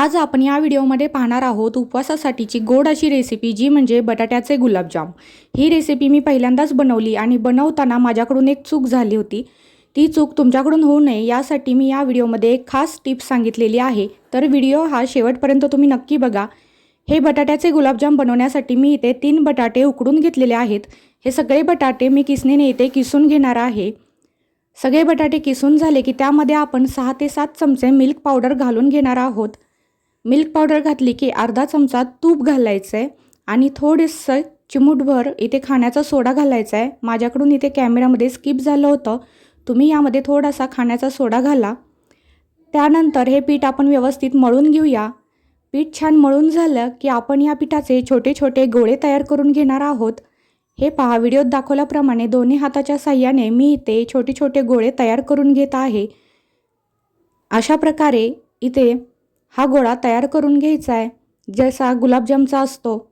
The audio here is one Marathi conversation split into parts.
आज आपण या व्हिडिओमध्ये पाहणार आहोत उपवासासाठीची गोड अशी रेसिपी जी म्हणजे बटाट्याचे गुलाबजाम. ही रेसिपी मी पहिल्यांदाच बनवली आणि बनवताना माझ्याकडून एक चूक झाली होती. ती चूक तुमच्याकडून होऊ नये यासाठी मी या व्हिडिओमध्ये एक खास टिप्स सांगितलेली आहे. तर व्हिडिओ हा शेवटपर्यंत तुम्ही नक्की बघा. हे बटाट्याचे गुलाबजाम बनवण्यासाठी मी इथे तीन बटाटे उकडून घेतलेले आहेत. हे सगळे बटाटे मी किसणीने इथे किसून घेणार आहे. सगळे बटाटे किसून झाले की त्यामध्ये आपण सहा ते सात चमचे मिल्क पावडर घालून घेणार आहोत. मिल्क पावडर घातली की अर्धा चमचा तूप घालायचं आहे आणि थोडंसं चिमूटभर इथे खाण्याचा सोडा घालायचा आहे माझ्याकडून इथे कॅमेऱ्यामध्ये स्किप झालं होतं. तुम्ही यामध्ये थोडासा खाण्याचा सोडा घाला. त्यानंतर हे पीठ आपण व्यवस्थित मळून घेऊया. पीठ छान मळून झालं की आपण या पिठाचे छोटे छोटे गोळे तयार करून घेणार आहोत. हे पहा व्हिडिओत दाखवल्याप्रमाणे दोन्ही हाताच्या साह्याने मी इथे छोटे छोटे गोळे तयार करून घेत आहे. अशा प्रकारे इथे हा गोळा तयार करून घ्यायचा आहे. जसा गुलाबजामचा असतो.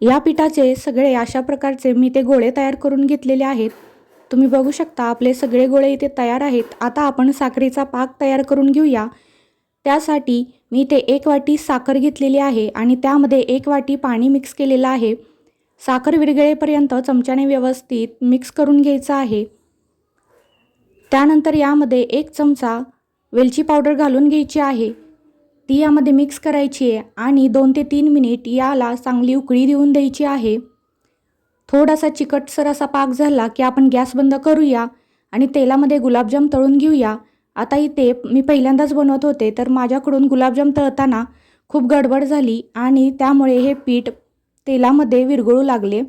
या पिठाचे सगळे अशा प्रकारचे मी ते गोळे तयार करून घेतलेले आहेत. तुम्ही बघू शकता आपले सगळे गोळे इथे तयार आहेत. आता आपण साखरेचा पाक तयार करून घेऊया. त्यासाठी मी इथे एक वाटी साखर घेतलेली आहे आणि त्यामध्ये एक वाटी पाणी मिक्स केलेलं आहे. साखर विरघळेपर्यंत चमच्याने व्यवस्थित मिक्स करून घ्यायचं आहे. त्यानंतर यामध्ये एक चमचा वेलची पावडर घालून घ्यायची आहे. ती यामध्ये मिक्स करायची आहे आणि दोन ते तीन मिनिट याला चांगली उकळी देऊन द्यायची आहे. थोडासा चिकटसर असा पाक झाला की आपण गॅस बंद करूया आणि तेलामध्ये गुलाबजाम तळून घेऊया. आता इथे मी पहिल्यांदाच बनवत होते तर माझ्याकडून गुलाबजाम तळताना खूप गडबड झाली आणि त्यामुळे हे पीठ तेलामध्ये विरघळू लागले.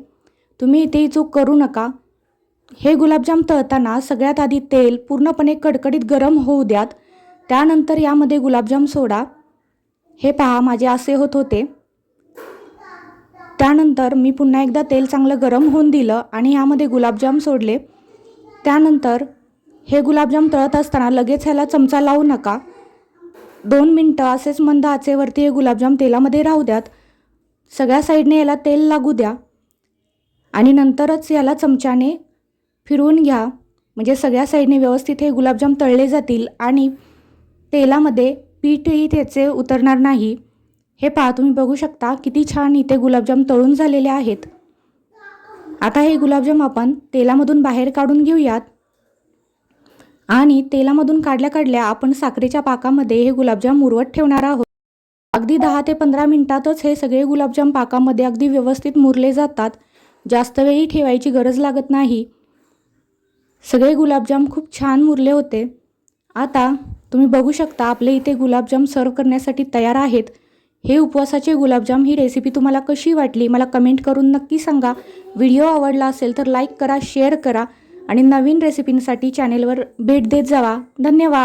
तुम्ही इथे चूक करू नका. हे गुलाबजाम तळताना सगळ्यात आधी तेल पूर्णपणे कडकडीत गरम होऊ द्यात. त्यानंतर यामध्ये गुलाबजाम सोडा. हे पहा माझे असे होत होते. त्यानंतर मी पुन्हा एकदा तेल चांगलं गरम होऊन दिलं आणि यामध्ये गुलाबजाम सोडले. त्यानंतर हे गुलाबजाम तळत असताना लगेच ह्याला चमचा लावू नका. दोन मिनटं असेच मंद आचेवरती हे गुलाबजाम तेलामध्ये राहू द्यात. सगळ्या साईडने याला तेल लागू द्या. आणि नंतरच याला चमच्याने फिरवून घ्या. म्हणजे सगळ्या साईडने व्यवस्थित हे गुलाबजाम तळले जातील आणि तेलामध्ये पीठही त्याचे उतरणार नाही. हे पहा तुम्ही बघू शकता किती छान इथे गुलाबजाम तळून झालेले आहेत. आता हे गुलाबजाम आपण तेलामधून बाहेर काढून घेऊयात. आणि तेलामधून काढल्या काढल्या आपण साखरेच्या पाकामध्ये हे गुलाबजाम मुरवत ठेवणार आहोत. अगदी दहा ते पंधरा मिनिटातच हे सगळे गुलाबजाम पाकामध्ये अगदी व्यवस्थित मुरले जातात. जास्त वेळी ठेवायची गरज लागत नाही. सगळे गुलाबजाम खूप छान मुरले होते. आता तुम्ही बघू शकता आपले इथे गुलाबजाम सर्व करण्यासाठी तयार आहेत. हे उपवासाचे गुलाबजाम ही रेसिपी तुम्हाला कशी वाटली मला कमेंट करून नक्की सांगा. व्हिडिओ आवडला असेल तर लाईक करा शेअर करा आणि नवीन रेसिपींसाठी चॅनेलवर भेट देत जावा. धन्यवाद.